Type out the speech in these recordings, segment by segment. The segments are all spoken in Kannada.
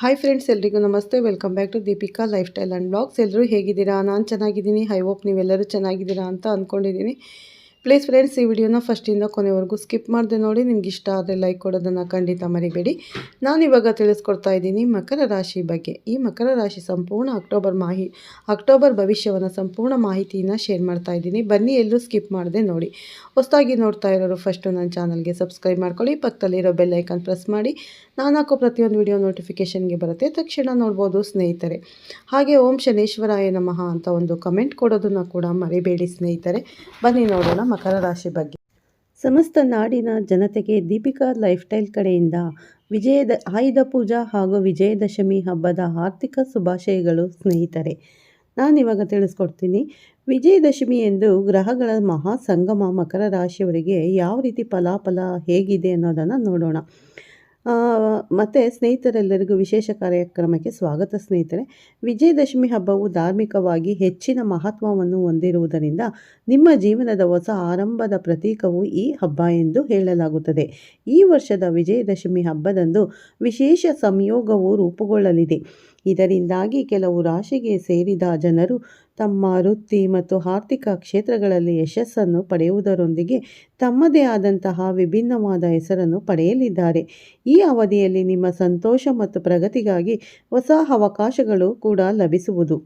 ಹಾಯ್ ಫ್ರೆಂಡ್ಸ್ ಎಲ್ರಿಗೂ ನಮಸ್ತೆ. Welcome back to Deepika lifestyle and blogs ಎಲ್ಲರೂ ಹೇಗಿದ್ದೀರಾ? ನಾನು ಚೆನ್ನಾಗಿದ್ದೀನಿ. ಐ ಹೋಪ್ ನೀವೆಲ್ಲರೂ ಚೆನ್ನಾಗಿದ್ದೀರಾ ಅಂತ ಅಂದ್ಕೊಂಡಿದ್ದೀನಿ ಪ್ಲೀಸ್ ಫ್ರೆಂಡ್ಸ್ ಈ ವಿಡಿಯೋನ ಫಸ್ಟಿಂದ ಕೊನೆವರೆಗೂ ಸ್ಕಿಪ್ ಮಾಡಿದೆ ನೋಡಿ. ನಿಮ್ಗೆ ಇಷ್ಟ ಆದರೆ ಲೈಕ್ ಕೊಡೋದನ್ನು ಖಂಡಿತ ಮರಿಬೇಡಿ. ನಾನು ಇವಾಗ ತಿಳಿಸ್ಕೊಡ್ತಾ ಇದ್ದೀನಿ ಮಕರ ರಾಶಿ ಬಗ್ಗೆ. ಈ ಮಕರ ರಾಶಿ ಸಂಪೂರ್ಣ ಅಕ್ಟೋಬರ್ ಮಾಹಿ ಅಕ್ಟೋಬರ್ ಭವಿಷ್ಯವನ್ನು ಸಂಪೂರ್ಣ ಮಾಹಿತಿಯನ್ನು ಶೇರ್ ಮಾಡ್ತಾ ಇದ್ದೀನಿ. ಬನ್ನಿ ಎಲ್ಲರೂ ಸ್ಕಿಪ್ ಮಾಡಿದೆ ನೋಡಿ. ಹೊಸದಾಗಿ ನೋಡ್ತಾ ಇರೋರು ಫಸ್ಟು ನನ್ನ ಚಾನಲ್ಗೆ ಸಬ್ಸ್ಕ್ರೈಬ್ ಮಾಡ್ಕೊಳ್ಳಿ. ಪಕ್ಕದಲ್ಲಿರೋ ಬೆಲ್ಲೈಕನ್ ಪ್ರೆಸ್ ಮಾಡಿ. ನಾನು ಹಾಕೋ ಪ್ರತಿಯೊಂದು ವಿಡಿಯೋ ನೋಟಿಫಿಕೇಷನ್ಗೆ ಬರುತ್ತೆ. ತಕ್ಷಣ ನೋಡ್ಬೋದು ಸ್ನೇಹಿತರೆ. ಹಾಗೆ ಓಂ ಶನೇಶ್ವರಾಯ ನಮಃ ಅಂತ ಒಂದು ಕಮೆಂಟ್ ಕೊಡೋದನ್ನು ಕೂಡ ಮರಿಬೇಡಿ ಸ್ನೇಹಿತರೆ. ಬನ್ನಿ ನೋಡೋಣ ಮಕರ ರಾಶಿ ಬಗ್ಗೆ. ಸಮಸ್ತ ನಾಡಿನ ಜನತೆಗೆ ದೀಪಿಕಾ ಲೈಫ್ ಸ್ಟೈಲ್ ಕಡೆಯಿಂದ ವಿಜಯದ ಆಯುಧ ಪೂಜಾ ಹಾಗೂ ವಿಜಯದಶಮಿ ಹಬ್ಬದ ಆರ್ಥಿಕ ಶುಭಾಶಯಗಳು ಸ್ನೇಹಿತರೆ. ನಾನಿವಾಗ ತಿಳಿಸ್ಕೊಡ್ತೀನಿ. ವಿಜಯದಶಮಿ ಎಂದು ಗ್ರಹಗಳ ಮಹಾ ಸಂಗಮ ಮಕರ ರಾಶಿಯವರಿಗೆ ಯಾವ ರೀತಿ ಫಲಾಫಲ ಹೇಗಿದೆ ಅನ್ನೋದನ್ನು ನೋಡೋಣ. ಮತ್ತು ಸ್ನೇಹಿತರೆಲ್ಲರಿಗೂ ವಿಶೇಷ ಕಾರ್ಯಕ್ರಮಕ್ಕೆ ಸ್ವಾಗತ ಸ್ನೇಹಿತರೆ. ವಿಜಯದಶಮಿ ಹಬ್ಬವು ಧಾರ್ಮಿಕವಾಗಿ ಹೆಚ್ಚಿನ ಮಹತ್ವವನ್ನು ಹೊಂದಿರುವುದರಿಂದ ನಿಮ್ಮ ಜೀವನದ ಹೊಸ ಆರಂಭದ ಪ್ರತೀಕವು ಈ ಹಬ್ಬ ಎಂದು ಹೇಳಲಾಗುತ್ತದೆ. ಈ ವರ್ಷದ ವಿಜಯದಶಮಿ ಹಬ್ಬದಂದು ವಿಶೇಷ ಸಂಯೋಗವು ರೂಪುಗೊಳ್ಳಲಿದೆ. ಇದರಿಂದಾಗಿ ಕೆಲವು ರಾಶಿಗೆ ಸೇರಿದ ಜನರು ತಮ್ಮ ವೃತ್ತಿ ಮತ್ತು ಆರ್ಥಿಕ ಕ್ಷೇತ್ರಗಳಲ್ಲಿ ಯಶಸ್ಸನ್ನು ಪಡೆಯುವುದರೊಂದಿಗೆ ತಮ್ಮದೇ ಆದಂತಹ ವಿಭಿನ್ನವಾದ ಹೆಸರನ್ನು ಪಡೆಯಲಿದ್ದಾರೆ. ಈ ಅವಧಿಯಲ್ಲಿ ನಿಮ್ಮ ಸಂತೋಷ ಮತ್ತು ಪ್ರಗತಿಗಾಗಿ ಹೊಸ ಅವಕಾಶಗಳು ಕೂಡ ಲಭಿಸುವುದು.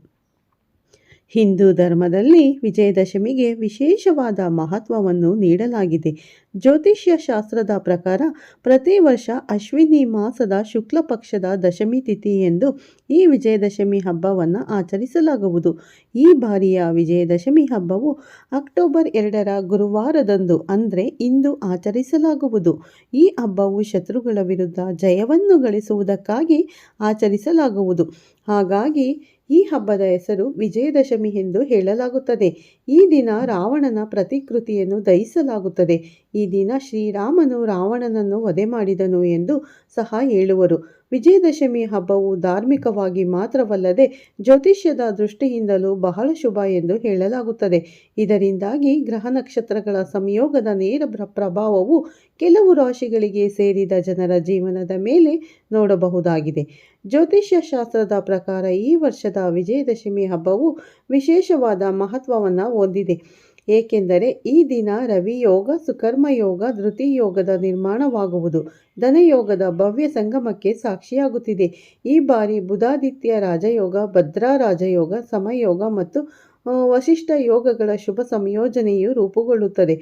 ಹಿಂದೂ ಧರ್ಮದಲ್ಲಿ ವಿಜಯದಶಮಿಗೆ ವಿಶೇಷವಾದ ಮಹತ್ವವನ್ನು ನೀಡಲಾಗಿದೆ. ಜ್ಯೋತಿಷ್ಯ ಶಾಸ್ತ್ರದ ಪ್ರಕಾರ ಪ್ರತಿ ವರ್ಷ ಅಶ್ವಿನಿ ಮಾಸದ ಶುಕ್ಲ ಪಕ್ಷದ ದಶಮಿ ತಿಥಿ ಎಂದು ಈ ವಿಜಯದಶಮಿ ಹಬ್ಬವನ್ನು ಆಚರಿಸಲಾಗುವುದು. ಈ ಬಾರಿಯ ವಿಜಯದಶಮಿ ಹಬ್ಬವು ಅಕ್ಟೋಬರ್ ಎರಡರ ಗುರುವಾರದಂದು ಅಂದರೆ ಇಂದು ಆಚರಿಸಲಾಗುವುದು. ಈ ಹಬ್ಬವು ಶತ್ರುಗಳ ವಿರುದ್ಧ ಜಯವನ್ನು ಗಳಿಸುವುದಕ್ಕಾಗಿ ಆಚರಿಸಲಾಗುವುದು. ಹಾಗಾಗಿ ಈ ಹಬ್ಬದ ಹೆಸರು ವಿಜಯದಶಮಿ ಎಂದು ಹೇಳಲಾಗುತ್ತದೆ. ಈ ದಿನ ರಾವಣನ ಪ್ರತಿಕೃತಿಯನ್ನು ದಹಿಸಲಾಗುತ್ತದೆ. ಈ ದಿನ ಶ್ರೀರಾಮನು ರಾವಣನನ್ನು ವಧೆ ಮಾಡಿದನು ಎಂದು ಸಹ ಹೇಳುವರು. ವಿಜಯದಶಮಿ ಹಬ್ಬವು ಧಾರ್ಮಿಕವಾಗಿ ಮಾತ್ರವಲ್ಲದೆ ಜ್ಯೋತಿಷ್ಯದ ದೃಷ್ಟಿಯಿಂದಲೂ ಬಹಳ ಶುಭ ಎಂದು ಹೇಳಲಾಗುತ್ತದೆ. ಇದರಿಂದಾಗಿ ಗ್ರಹ ನಕ್ಷತ್ರಗಳ ಸಂಯೋಗದ ನೇರ ಪ್ರಭಾವವು ಕೆಲವು ರಾಶಿಗಳಿಗೆ ಸೇರಿದ ಜನರ ಜೀವನದ ಮೇಲೆ ನೋಡಬಹುದಾಗಿದೆ. ಜ್ಯೋತಿಷ್ಯ ಶಾಸ್ತ್ರದ ಪ್ರಕಾರ ಈ ವರ್ಷದ ವಿಜಯದಶಮಿ ಹಬ್ಬವು ವಿಶೇಷವಾದ ಮಹತ್ವವನ್ನು ಹೊಂದಿದೆ. ಏಕೆಂದರೆ ಈ ದಿನ ರವಿಯೋಗ, ಸುಕರ್ಮಯೋಗ, ಧೃತಿಯೋಗದ ನಿರ್ಮಾಣವಾಗುವುದು. ಧನಯೋಗದ ಭವ್ಯ ಸಂಗಮಕ್ಕೆ ಸಾಕ್ಷಿಯಾಗುತ್ತಿದೆ. ಈ ಬಾರಿ ಬುಧಾದಿತ್ಯ ರಾಜಯೋಗ, ಭದ್ರಾ ರಾಜಯೋಗ, ಸಮಯೋಗ ಮತ್ತು ವಶಿಷ್ಠ ಯೋಗಗಳ ಶುಭ ಸಂಯೋಜನೆಯು ರೂಪುಗೊಳ್ಳುತ್ತದೆ.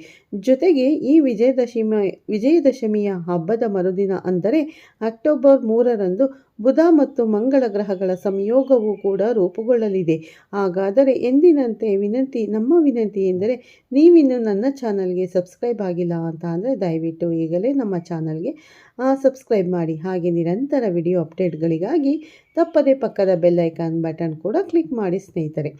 ಜೊತೆಗೆ ಈ ವಿಜಯದಶಮಿ, ವಿಜಯದಶಮಿಯ ಹಬ್ಬದ ಮರುದಿನ ಅಂದರೆ ಅಕ್ಟೋಬರ್ ಮೂರರಂದು ಬುಧ ಮತ್ತು ಮಂಗಳ ಗ್ರಹಗಳ ಸಂಯೋಗವೂ ಕೂಡ ರೂಪುಗೊಳ್ಳಲಿದೆ. ಹಾಗಾದರೆ ಎಂದಿನಂತೆ ವಿನಂತಿ, ನಮ್ಮ ವಿನಂತಿ ಎಂದರೆ ನೀವಿನ್ನು ನನ್ನ ಚಾನಲ್ಗೆ ಸಬ್ಸ್ಕ್ರೈಬ್ ಆಗಿಲ್ಲ ಅಂತ ಅಂದರೆ ದಯವಿಟ್ಟು ಈಗಲೇ ನಮ್ಮ ಚಾನಲ್ಗೆ ಸಬ್ಸ್ಕ್ರೈಬ್ ಮಾಡಿ. ಹಾಗೆ ನಿರಂತರ ವಿಡಿಯೋ ಅಪ್ಡೇಟ್ಗಳಿಗಾಗಿ ತಪ್ಪದೇ ಪಕ್ಕದ ಬೆಲ್ಲೈಕಾನ್ ಬಟನ್ ಕೂಡ ಕ್ಲಿಕ್ ಮಾಡಿ ಸ್ನೇಹಿತರೆ.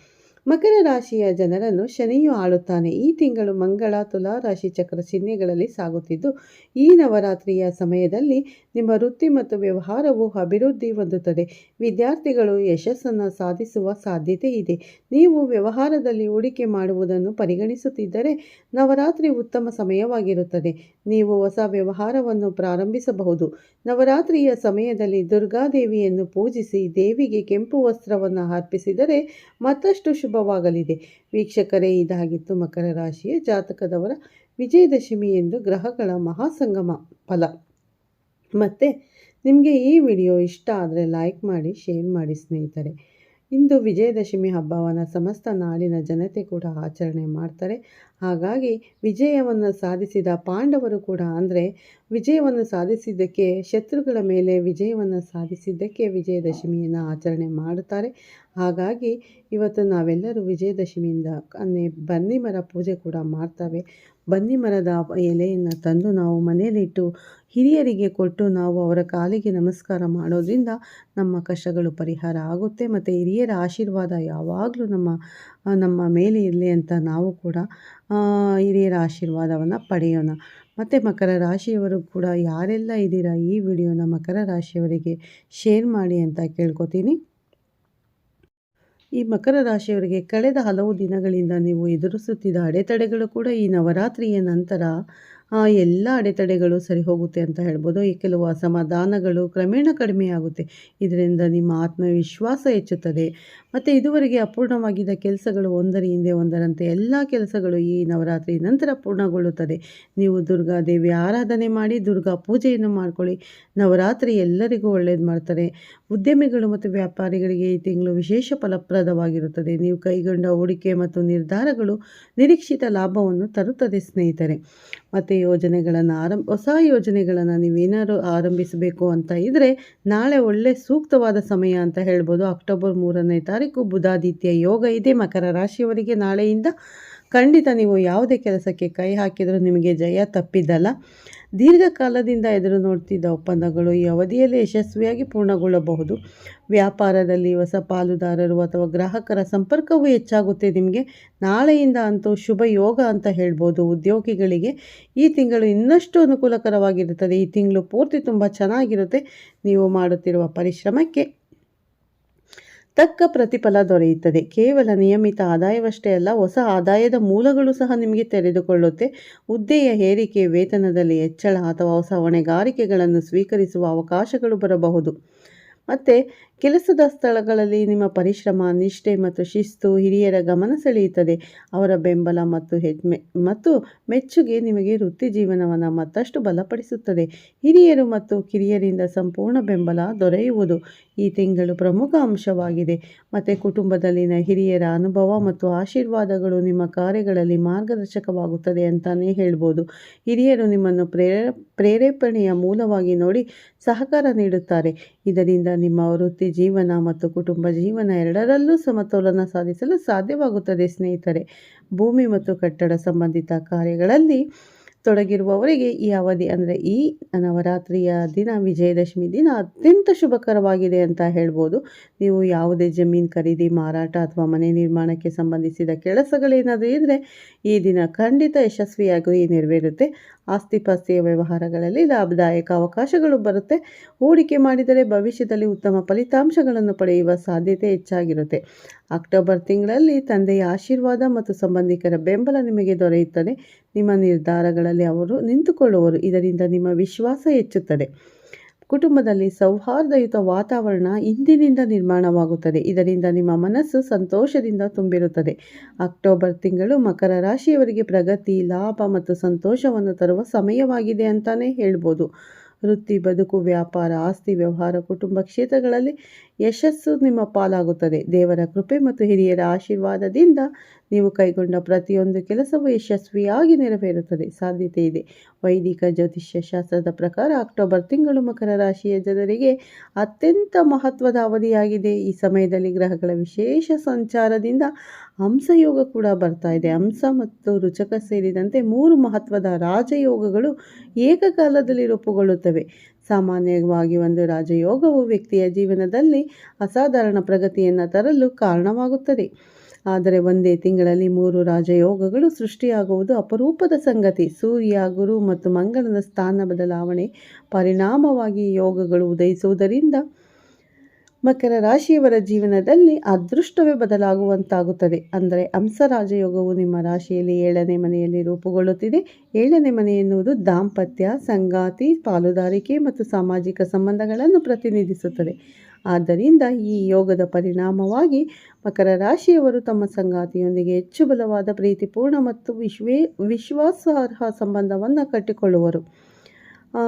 ಮಕರ ರಾಶಿಯ ಜನರನ್ನು ಶನಿಯು ಆಳುತ್ತಾನೆ. ಈ ತಿಂಗಳು ಮಂಗಳ, ತುಲಾ ರಾಶಿ ಚಕ್ರ ಚಿಹ್ನೆಗಳಲ್ಲಿ ಸಾಗುತ್ತಿದ್ದು, ಈ ನವರಾತ್ರಿಯ ಸಮಯದಲ್ಲಿ ನಿಮ್ಮ ವೃತ್ತಿ ಮತ್ತು ವ್ಯವಹಾರವು ಅಭಿವೃದ್ಧಿ ಹೊಂದುತ್ತದೆ. ವಿದ್ಯಾರ್ಥಿಗಳು ಯಶಸ್ಸನ್ನು ಸಾಧಿಸುವ ಸಾಧ್ಯತೆ ಇದೆ. ನೀವು ವ್ಯವಹಾರದಲ್ಲಿ ಹೂಡಿಕೆ ಮಾಡುವುದನ್ನು ಪರಿಗಣಿಸುತ್ತಿದ್ದರೆ ನವರಾತ್ರಿ ಉತ್ತಮ ಸಮಯವಾಗಿರುತ್ತದೆ. ನೀವು ಹೊಸ ವ್ಯವಹಾರವನ್ನು ಪ್ರಾರಂಭಿಸಬಹುದು. ನವರಾತ್ರಿಯ ಸಮಯದಲ್ಲಿ ದುರ್ಗಾದೇವಿಯನ್ನು ಪೂಜಿಸಿ ದೇವಿಗೆ ಕೆಂಪು ವಸ್ತ್ರವನ್ನು ಅರ್ಪಿಸಿದರೆ ಮತ್ತಷ್ಟು ಶುಭವಾಗಲಿದೆ ವೀಕ್ಷಕರೇ, ಇದಾಗಿತ್ತು ಮಕರ ರಾಶಿಯ ಜಾತಕದವರ ವಿಜಯದಶಮಿ ಎಂದು ಗ್ರಹಗಳ ಮಹಾಸಂಗಮ ಫಲ. ಮತ್ತು ನಿಮಗೆ ಈ ವಿಡಿಯೋ ಇಷ್ಟ ಆದರೆ ಲೈಕ್ ಮಾಡಿ, ಶೇರ್ ಮಾಡಿ ಸ್ನೇಹಿತರೆ. ಇಂದು ವಿಜಯದಶಮಿ ಹಬ್ಬವನ್ನು ಸಮಸ್ತ ನಾಡಿನ ಜನತೆ ಕೂಡ ಆಚರಣೆ ಮಾಡ್ತಾರೆ. ಹಾಗಾಗಿ ವಿಜಯವನ್ನು ಸಾಧಿಸಿದ ಪಾಂಡವರು ಕೂಡ ಅಂದರೆ ವಿಜಯವನ್ನು ಸಾಧಿಸಿದ್ದಕ್ಕೆ ಶತ್ರುಗಳ ಮೇಲೆ ವಿಜಯವನ್ನು ಸಾಧಿಸಿದ್ದಕ್ಕೆ ವಿಜಯದಶಮಿಯನ್ನು ಆಚರಣೆ ಮಾಡುತ್ತಾರೆ. ಹಾಗಾಗಿ ಇವತ್ತು ನಾವೆಲ್ಲರೂ ವಿಜಯದಶಮಿಯಿಂದ ಅನ್ನೇ ಬನ್ನಿ ಮರ ಪೂಜೆ ಕೂಡ ಮಾಡ್ತೇವೆ. ಬನ್ನಿ ಮರದ ಎಲೆಯನ್ನು ತಂದು ನಾವು ಮನೆಯಲ್ಲಿಟ್ಟು ಹಿರಿಯರಿಗೆ ಕೊಟ್ಟು ನಾವು ಅವರ ಕಾಲಿಗೆ ನಮಸ್ಕಾರ ಮಾಡೋದ್ರಿಂದ ನಮ್ಮ ಕಷ್ಟಗಳು ಪರಿಹಾರ ಆಗುತ್ತೆ. ಮತ್ತು ಹಿರಿಯರ ಆಶೀರ್ವಾದ ಯಾವಾಗಲೂ ನಮ್ಮ ನಮ್ಮ ಮೇಲೆ ಇರಲಿ ಅಂತ ನಾವು ಕೂಡ ಹಿರಿಯರ ಆಶೀರ್ವಾದವನ್ನು ಪಡೆಯೋಣ. ಮತ್ತು ಮಕರ ರಾಶಿಯವರು ಕೂಡ ಯಾರೆಲ್ಲ ಇದ್ದೀರಾ ಈ ವಿಡಿಯೋನ ಮಕರ ರಾಶಿಯವರಿಗೆ ಶೇರ್ ಮಾಡಿ ಅಂತ ಕೇಳ್ಕೊತೀನಿ. ಈ ಮಕರ ರಾಶಿಯವರಿಗೆ ಕಳೆದ ಹಲವು ದಿನಗಳಿಂದ ನೀವು ಎದುರಿಸುತ್ತಿದ್ದ ಅಡೆತಡೆಗಳು ಕೂಡ ಈ ನವರಾತ್ರಿಯ ನಂತರ ಆ ಎಲ್ಲ ಅಡೆತಡೆಗಳು ಸರಿ ಹೋಗುತ್ತೆ ಅಂತ ಹೇಳ್ಬೋದು. ಈ ಕೆಲವು ಅಸಮಾಧಾನಗಳು ಕ್ರಮೇಣ ಕಡಿಮೆಯಾಗುತ್ತೆ. ಇದರಿಂದ ನಿಮ್ಮ ಆತ್ಮವಿಶ್ವಾಸ ಹೆಚ್ಚುತ್ತದೆ. ಮತ್ತು ಇದುವರೆಗೆ ಅಪೂರ್ಣವಾಗಿದ್ದ ಕೆಲಸಗಳು ಒಂದರ ಹಿಂದೆ ಒಂದರಂತೆ ಎಲ್ಲ ಕೆಲಸಗಳು ಈ ನವರಾತ್ರಿ ನಂತರ ಪೂರ್ಣಗೊಳ್ಳುತ್ತದೆ. ನೀವು ದುರ್ಗಾದೇವಿ ಆರಾಧನೆ ಮಾಡಿ, ದುರ್ಗಾ ಪೂಜೆಯನ್ನು ಮಾಡಿಕೊಳ್ಳಿ. ನವರಾತ್ರಿ ಎಲ್ಲರಿಗೂ ಒಳ್ಳೇದು ಮಾಡ್ತಾರೆ ಉದ್ಯಮಿಗಳು ಮತ್ತು ವ್ಯಾಪಾರಿಗಳಿಗೆ ಈ ತಿಂಗಳು ವಿಶೇಷ ಫಲಪ್ರದವಾಗಿರುತ್ತದೆ. ನೀವು ಕೈಗೊಂಡ ಹೂಡಿಕೆ ಮತ್ತು ನಿರ್ಧಾರಗಳು ನಿರೀಕ್ಷಿತ ಲಾಭವನ್ನು ತರುತ್ತದೆ ಸ್ನೇಹಿತರೆ. ಮತ್ತು ಯೋಜನೆಗಳನ್ನು ಆರಂಭ, ಹೊಸ ಯೋಜನೆಗಳನ್ನು ನೀವೇನಾದರೂ ಆರಂಭಿಸಬೇಕು ಅಂತ ಇದ್ದರೆ ನಾಳೆ ಒಳ್ಳೆ ಸೂಕ್ತವಾದ ಸಮಯ ಅಂತ ಹೇಳ್ಬೋದು. ಅಕ್ಟೋಬರ್ ಮೂರನೇ ತಾರೀಕು ಬುಧಾದಿತ್ಯ ಯೋಗ ಇದೆ. ಮಕರ ರಾಶಿಯವರಿಗೆ ನಾಳೆಯಿಂದ ಖಂಡಿತ ನೀವು ಯಾವುದೇ ಕೆಲಸಕ್ಕೆ ಕೈ ಹಾಕಿದರೂ ನಿಮಗೆ ಜಯ ತಪ್ಪಿದ್ದಲ್ಲ ದೀರ್ಘಕಾಲದಿಂದ ಎದುರು ನೋಡ್ತಿದ್ದ ಒಪ್ಪಂದಗಳು ಈ ಅವಧಿಯಲ್ಲಿ ಯಶಸ್ವಿಯಾಗಿ ಪೂರ್ಣಗೊಳ್ಳಬಹುದು. ವ್ಯಾಪಾರದಲ್ಲಿ ಹೊಸ ಪಾಲುದಾರರು ಅಥವಾ ಗ್ರಾಹಕರ ಸಂಪರ್ಕವೂ ಹೆಚ್ಚಾಗುತ್ತೆ ನಿಮಗೆ. ನಾಳೆಯಿಂದ ಅಂತೂ ಶುಭ ಯೋಗ ಅಂತ ಹೇಳ್ಬೋದು. ಉದ್ಯೋಗಿಗಳಿಗೆ ಈ ತಿಂಗಳು ಇನ್ನಷ್ಟು ಅನುಕೂಲಕರವಾಗಿರುತ್ತದೆ. ಈ ತಿಂಗಳು ಪೂರ್ತಿ ತುಂಬ ಚೆನ್ನಾಗಿರುತ್ತೆ. ನೀವು ಮಾಡುತ್ತಿರುವ ಪರಿಶ್ರಮಕ್ಕೆ ತಕ್ಕ ಪ್ರತಿಫಲ ದೊರೆಯುತ್ತದೆ. ಕೇವಲ ನಿಯಮಿತ ಆದಾಯವಷ್ಟೇ ಅಲ್ಲ, ಹೊಸ ಆದಾಯದ ಮೂಲಗಳು ಸಹ ನಿಮಗೆ ತೆರೆದುಕೊಳ್ಳುತ್ತೆ. ಹುದ್ದೆಯ ಏರಿಕೆ ವೇತನದಲ್ಲಿ ಹೆಚ್ಚಳ ಅಥವಾ ಹೊಸ ಹೊಣೆಗಾರಿಕೆಗಳನ್ನು ಸ್ವೀಕರಿಸುವ ಅವಕಾಶಗಳು ಬರಬಹುದು. ಮತ್ತು ಕೆಲಸದ ಸ್ಥಳಗಳಲ್ಲಿ ನಿಮ್ಮ ಪರಿಶ್ರಮ, ನಿಷ್ಠೆ ಮತ್ತು ಶಿಸ್ತು ಹಿರಿಯರ ಗಮನ ಸೆಳೆಯುತ್ತದೆ. ಅವರ ಬೆಂಬಲ ಮತ್ತು ಹೆಜ್ಮೆ ಮತ್ತು ಮೆಚ್ಚುಗೆ ನಿಮಗೆ ವೃತ್ತಿ ಜೀವನವನ್ನು ಮತ್ತಷ್ಟು ಬಲಪಡಿಸುತ್ತದೆ. ಹಿರಿಯರು ಮತ್ತು ಕಿರಿಯರಿಂದ ಸಂಪೂರ್ಣ ಬೆಂಬಲ ದೊರೆಯುವುದು ಈ ತಿಂಗಳು ಪ್ರಮುಖ ಅಂಶವಾಗಿದೆ. ಮತ್ತು ಕುಟುಂಬದಲ್ಲಿನ ಹಿರಿಯರ ಅನುಭವ ಮತ್ತು ಆಶೀರ್ವಾದಗಳು ನಿಮ್ಮ ಕಾರ್ಯಗಳಲ್ಲಿ ಮಾರ್ಗದರ್ಶಕವಾಗುತ್ತದೆ ಅಂತಲೇ ಹೇಳ್ಬೋದು. ಹಿರಿಯರು ನಿಮ್ಮನ್ನು ಪ್ರೇರ ಪ್ರೇರೇಪಣೆಯ ಮೂಲವಾಗಿ ನೋಡಿ ಸಹಕಾರ ನೀಡುತ್ತಾರೆ. ಇದರಿಂದ ನಿಮ್ಮ ವೃತ್ತಿ ಜೀವನ ಮತ್ತು ಕುಟುಂಬ ಜೀವನ ಎರಡರಲ್ಲೂ ಸಮತೋಲನ ಸಾಧಿಸಲು ಸಾಧ್ಯವಾಗುತ್ತದೆ ಸ್ನೇಹಿತರೆ. ಭೂಮಿ ಮತ್ತು ಕಟ್ಟಡ ಸಂಬಂಧಿತ ಕಾರ್ಯಗಳಲ್ಲಿ ತೊಡಗಿರುವವರಿಗೆ ಈ ಅವಧಿ ಅಂದರೆ ಈ ನವರಾತ್ರಿಯ ದಿನ, ವಿಜಯದಶಮಿ ದಿನ ಅತ್ಯಂತ ಶುಭಕರವಾಗಿದೆ ಅಂತ ಹೇಳ್ಬೋದು. ನೀವು ಯಾವುದೇ ಜಮೀನು ಖರೀದಿ, ಮಾರಾಟ ಅಥವಾ ಮನೆ ನಿರ್ಮಾಣಕ್ಕೆ ಸಂಬಂಧಿಸಿದ ಕೆಲಸಗಳೇನಾದರೂ ಇದ್ದರೆ ಈ ದಿನ ಖಂಡಿತ ಯಶಸ್ವಿಯಾಗಿ ನೆರವೇರುತ್ತೆ. ಆಸ್ತಿಪಾಸ್ತಿಯ ವ್ಯವಹಾರಗಳಲ್ಲಿ ಲಾಭದಾಯಕ ಅವಕಾಶಗಳು ಬರುತ್ತೆ. ಹೂಡಿಕೆ ಮಾಡಿದರೆ ಭವಿಷ್ಯದಲ್ಲಿ ಉತ್ತಮ ಫಲಿತಾಂಶಗಳನ್ನು ಪಡೆಯುವ ಸಾಧ್ಯತೆ ಹೆಚ್ಚಾಗಿರುತ್ತೆ. ಅಕ್ಟೋಬರ್ ತಿಂಗಳಲ್ಲಿ ತಂದೆಯ ಆಶೀರ್ವಾದ ಮತ್ತು ಸಂಬಂಧಿಕರ ಬೆಂಬಲ ನಿಮಗೆ ದೊರೆಯುತ್ತದೆ. ನಿಮ್ಮ ನಿರ್ಧಾರಗಳಲ್ಲಿ ಅವರು ನಿಂತುಕೊಳ್ಳುವರು, ಇದರಿಂದ ನಿಮ್ಮ ವಿಶ್ವಾಸ ಹೆಚ್ಚುತ್ತದೆ. ಕುಟುಂಬದಲ್ಲಿ ಸೌಹಾರ್ದಯುತ ವಾತಾವರಣ ಇಂದಿನಿಂದ ನಿರ್ಮಾಣವಾಗುತ್ತದೆ, ಇದರಿಂದ ನಿಮ್ಮ ಮನಸ್ಸು ಸಂತೋಷದಿಂದ ತುಂಬಿರುತ್ತದೆ. ಅಕ್ಟೋಬರ್ ತಿಂಗಳು ಮಕರ ರಾಶಿಯವರಿಗೆ ಪ್ರಗತಿ, ಲಾಭ ಮತ್ತು ಸಂತೋಷವನ್ನು ತರುವ ಸಮಯವಾಗಿದೆ ಅಂತಲೇ ಹೇಳ್ಬೋದು. ವೃತ್ತಿ, ಬದುಕು, ವ್ಯಾಪಾರ, ಆಸ್ತಿ, ವ್ಯವಹಾರ, ಕುಟುಂಬ ಕ್ಷೇತ್ರಗಳಲ್ಲಿ ಯಶಸ್ಸು ನಿಮ್ಮ ಪಾಲಾಗುತ್ತದೆ. ದೇವರ ಕೃಪೆ ಮತ್ತು ಹಿರಿಯರ ಆಶೀರ್ವಾದದಿಂದ ನೀವು ಕೈಗೊಂಡ ಪ್ರತಿಯೊಂದು ಕೆಲಸವೂ ಯಶಸ್ವಿಯಾಗಿ ನೆರವೇರುತ್ತದೆ. ಸಾಧ್ಯತೆ ಇದೆ. ವೈದಿಕ ಜ್ಯೋತಿಷ್ಯ ಶಾಸ್ತ್ರದ ಪ್ರಕಾರ ಅಕ್ಟೋಬರ್ ತಿಂಗಳು ಮಕರ ರಾಶಿಯ ಜನರಿಗೆ ಅತ್ಯಂತ ಮಹತ್ವದ ಅವಧಿಯಾಗಿದೆ. ಈ ಸಮಯದಲ್ಲಿ ಗ್ರಹಗಳ ವಿಶೇಷ ಸಂಚಾರದಿಂದ ಹಂಸಯೋಗ ಕೂಡ ಬರ್ತಾ ಇದೆ. ಹಂಸ ಮತ್ತು ರುಚಕ ಸೇರಿದಂತೆ ಮೂರು ಮಹತ್ವದ ರಾಜಯೋಗಗಳು ಏಕಕಾಲದಲ್ಲಿ ರೂಪುಗೊಳ್ಳುತ್ತವೆ. ಸಾಮಾನ್ಯವಾಗಿ ಒಂದು ರಾಜಯೋಗವು ವ್ಯಕ್ತಿಯ ಜೀವನದಲ್ಲಿ ಅಸಾಧಾರಣ ಪ್ರಗತಿಯನ್ನು ತರಲು ಕಾರಣವಾಗುತ್ತದೆ. ಆದರೆ ಒಂದೇ ತಿಂಗಳಲ್ಲಿ ಮೂರು ರಾಜಯೋಗಗಳು ಸೃಷ್ಟಿಯಾಗುವುದು ಅಪರೂಪದ ಸಂಗತಿ. ಸೂರ್ಯ, ಗುರು ಮತ್ತು ಮಂಗಳನ ಸ್ಥಾನ ಬದಲಾವಣೆ ಪರಿಣಾಮವಾಗಿ ಯೋಗಗಳು ಉದಯಿಸುವುದರಿಂದ ಮಕರ ರಾಶಿಯವರ ಜೀವನದಲ್ಲಿ ಅದೃಷ್ಟವೇ ಬದಲಾಗುವಂತಾಗುತ್ತದೆ. ಅಂದರೆ ಹಂಸ ರಾಜಯೋಗವು ನಿಮ್ಮ ರಾಶಿಯಲ್ಲಿ ಏಳನೇ ಮನೆಯಲ್ಲಿ ರೂಪುಗೊಳ್ಳುತ್ತಿದೆ. ಏಳನೇ ಮನೆ ಎನ್ನುವುದು ದಾಂಪತ್ಯ, ಸಂಗಾತಿ, ಪಾಲುದಾರಿಕೆ ಮತ್ತು ಸಾಮಾಜಿಕ ಸಂಬಂಧಗಳನ್ನು ಪ್ರತಿನಿಧಿಸುತ್ತದೆ. ಆದ್ದರಿಂದ ಈ ಯೋಗದ ಪರಿಣಾಮವಾಗಿ ಮಕರ ರಾಶಿಯವರು ತಮ್ಮ ಸಂಗಾತಿಯೊಂದಿಗೆ ಹೆಚ್ಚು ಬಲವಾದ ಪ್ರೀತಿಪೂರ್ಣ ಮತ್ತು ವಿಶ್ವೇ, ವಿಶ್ವಾಸಾರ್ಹ ಸಂಬಂಧವನ್ನು ಕಟ್ಟಿಕೊಳ್ಳುವರು.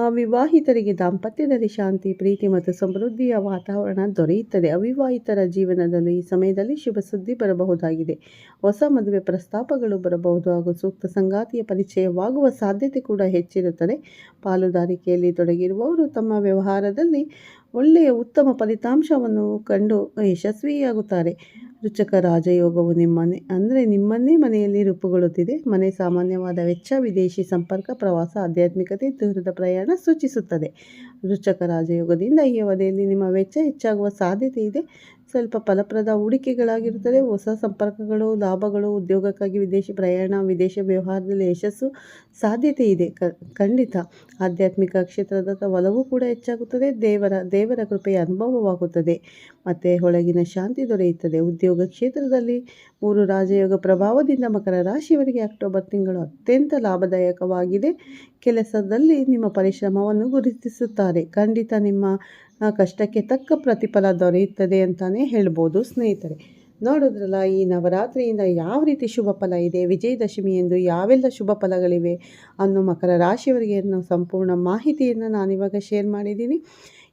ವಿವಾಹಿತರಿಗೆ ದಾಂಪತ್ಯದಲ್ಲಿ ಶಾಂತಿ, ಪ್ರೀತಿ ಮತ್ತು ಸಮೃದ್ಧಿಯ ವಾತಾವರಣ ದೊರೆಯುತ್ತದೆ. ಅವಿವಾಹಿತರ ಜೀವನದಲ್ಲಿ ಈ ಸಮಯದಲ್ಲಿ ಶುಭ ಸುದ್ದಿ ಬರಬಹುದಾಗಿದೆ. ಹೊಸ ಮದುವೆ ಪ್ರಸ್ತಾಪಗಳು ಬರಬಹುದು ಹಾಗೂ ಸೂಕ್ತ ಸಂಗಾತಿಯ ಪರಿಚಯವಾಗುವ ಸಾಧ್ಯತೆ ಕೂಡ ಹೆಚ್ಚಿರುತ್ತದೆ. ಪಾಲುದಾರಿಕೆಯಲ್ಲಿ ತೊಡಗಿರುವವರು ತಮ್ಮ ವ್ಯವಹಾರದಲ್ಲಿ ಒಳ್ಳೆಯ ಉತ್ತಮ ಫಲಿತಾಂಶವನ್ನು ಕಂಡು ಯಶಸ್ವಿಯಾಗುತ್ತಾರೆ. ರುಚಕ ರಾಜಯೋಗವು ನಿಮ್ಮನೆ, ಅಂದರೆ ನಿಮ್ಮನ್ನೇ ಮನೆಯಲ್ಲಿ ರೂಪುಗೊಳ್ಳುತ್ತಿದೆ. ಮನೆ ಸಾಮಾನ್ಯವಾದ ವೆಚ್ಚ, ವಿದೇಶಿ ಸಂಪರ್ಕ, ಪ್ರವಾಸ, ಆಧ್ಯಾತ್ಮಿಕತೆ, ದೂರದ ಪ್ರಯಾಣ ಸೂಚಿಸುತ್ತದೆ. ರುಚಕ ರಾಜಯೋಗದಿಂದ ಈ ಅವಧಿಯಲ್ಲಿ ನಿಮ್ಮ ವೆಚ್ಚ ಹೆಚ್ಚಾಗುವ ಸಾಧ್ಯತೆ ಇದೆ. ಸ್ವಲ್ಪ ಫಲಪ್ರದ ಹೂಡಿಕೆಗಳಾಗಿರುತ್ತದೆ. ಹೊಸ ಸಂಪರ್ಕಗಳು, ಲಾಭಗಳು, ಉದ್ಯೋಗಕ್ಕಾಗಿ ವಿದೇಶಿ ಪ್ರಯಾಣ, ವಿದೇಶ ವ್ಯವಹಾರದಲ್ಲಿ ಯಶಸ್ಸು ಸಾಧ್ಯತೆ ಇದೆ. ಖಂಡಿತ. ಆಧ್ಯಾತ್ಮಿಕ ಕ್ಷೇತ್ರದ ಒಲವು ಕೂಡ ಹೆಚ್ಚಾಗುತ್ತದೆ. ದೇವರ ದೇವರ ಕೃಪೆಯ ಅನುಭವವಾಗುತ್ತದೆ. ಮತ್ತು ಒಳಗಿನ ಶಾಂತಿ ದೊರೆಯುತ್ತದೆ. ಉದ್ಯೋಗ ಕ್ಷೇತ್ರದಲ್ಲಿ ಮೂರು ರಾಜಯೋಗ ಪ್ರಭಾವದಿಂದ ಮಕರ ರಾಶಿಯವರಿಗೆ ಅಕ್ಟೋಬರ್ ತಿಂಗಳು ಅತ್ಯಂತ ಲಾಭದಾಯಕವಾಗಿದೆ. ಕೆಲಸದಲ್ಲಿ ನಿಮ್ಮ ಪರಿಶ್ರಮವನ್ನು ಗುರುತಿಸುತ್ತಾರೆ. ಖಂಡಿತ ನಿಮ್ಮ ಆ, ಕಷ್ಟಕ್ಕೆ ತಕ್ಕ ಪ್ರತಿಫಲ ದೊರೆಯುತ್ತದೆ ಅಂತಲೇ ಹೇಳ್ಬೋದು ಸ್ನೇಹಿತರೆ. ನೋಡಿದ್ರಲ್ಲ ಈ ನವರಾತ್ರಿಯಿಂದ ಯಾವ ರೀತಿ ಶುಭ ಫಲ ಇದೆ? ವಿಜಯದಶಮಿ ಎಂದು ಯಾವೆಲ್ಲ ಶುಭ ಫಲಗಳಿವೆ ಅನ್ನೋ ಮಕರ ರಾಶಿಯವರಿಗೆ ಅನ್ನೋ ಸಂಪೂರ್ಣ ಮಾಹಿತಿಯನ್ನು ನಾನಿವಾಗ ಶೇರ್ ಮಾಡಿದ್ದೀನಿ.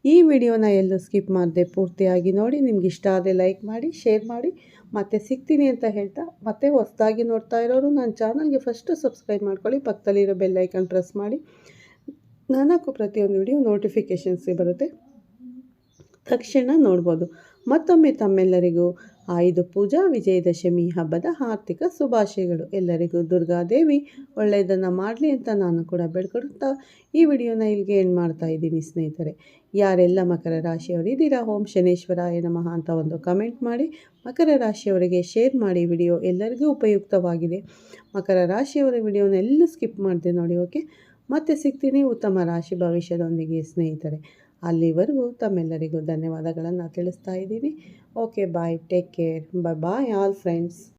ಈ ವಿಡಿಯೋನ ಎಲ್ಲೂ ಸ್ಕಿಪ್ ಮಾಡದೆ ಪೂರ್ತಿಯಾಗಿ ನೋಡಿ ನಿಮ್ಗೆ ಇಷ್ಟ ಆದರೆ ಲೈಕ್ ಮಾಡಿ ಶೇರ್ ಮಾಡಿ ಮತ್ತೆ ಸಿಗ್ತೀನಿ ಅಂತ ಹೇಳ್ತಾ ಮತ್ತೆ ಹೊಸದಾಗಿ ನೋಡ್ತಾ ಇರೋರು ನನ್ನ ಚಾನಲ್ಗೆ ಫಸ್ಟು ಸಬ್ಸ್ಕ್ರೈಬ್ ಮಾಡ್ಕೊಳ್ಳಿ ಪಕ್ಕದಲ್ಲಿರೋ ಬೆಲ್ಲೈಕನ್ ಪ್ರೆಸ್ ಮಾಡಿ. ನಾಲ್ಕು ಪ್ರತಿಯೊಂದು ವಿಡಿಯೋ ನೋಟಿಫಿಕೇಷನ್ಸ್ಗೆ ಬರುತ್ತೆ. ತಕ್ಷಣ ನೋಡ್ಬೋದು. ಮತ್ತೊಮ್ಮೆ ತಮ್ಮೆಲ್ಲರಿಗೂ ಆಯುಧ ಪೂಜಾ, ವಿಜಯದಶಮಿ ಹಬ್ಬದ ಆರ್ಥಿಕ ಶುಭಾಶಯಗಳು. ಎಲ್ಲರಿಗೂ ದುರ್ಗಾದೇವಿ ಒಳ್ಳೆಯದನ್ನು ಮಾಡಲಿ ಅಂತ ನಾನು ಕೂಡ ಬೆಳ್ಕೊಡುತ್ತಾ ಈ ವಿಡಿಯೋನ ಇಲ್ಲಿಗೆ ಏನು ಮಾಡ್ತಾ ಇದ್ದೀನಿ ಸ್ನೇಹಿತರೆ. ಯಾರೆಲ್ಲ ಮಕರ ರಾಶಿಯವರಿದ್ದೀರಾ, ಓಂ ಶನೇಶ್ವರಾಯ ನಮಃ ಅಂತ ಒಂದು ಕಮೆಂಟ್ ಮಾಡಿ, ಮಕರ ರಾಶಿಯವರಿಗೆ ಶೇರ್ ಮಾಡಿ ವಿಡಿಯೋ ಎಲ್ಲರಿಗೂ ಉಪಯುಕ್ತವಾಗಿದೆ. ಮಕರ ರಾಶಿಯವರ ವಿಡಿಯೋನ ಎಲ್ಲೂ ಸ್ಕಿಪ್ ಮಾಡಿದೆ ನೋಡಿ ಓಕೆ ಮತ್ತೆ ಸಿಗ್ತೀನಿ ಉತ್ತಮ ರಾಶಿ ಭವಿಷ್ಯದೊಂದಿಗೆ ಸ್ನೇಹಿತರೆ. ಅಲ್ಲಿವರೆಗೂ ತಮ್ಮೆಲ್ಲರಿಗೂ ಧನ್ಯವಾದಗಳನ್ನು ತಿಳಿಸ್ತಾ ಇದ್ದೀವಿ. Okay bye take care bye bye all friends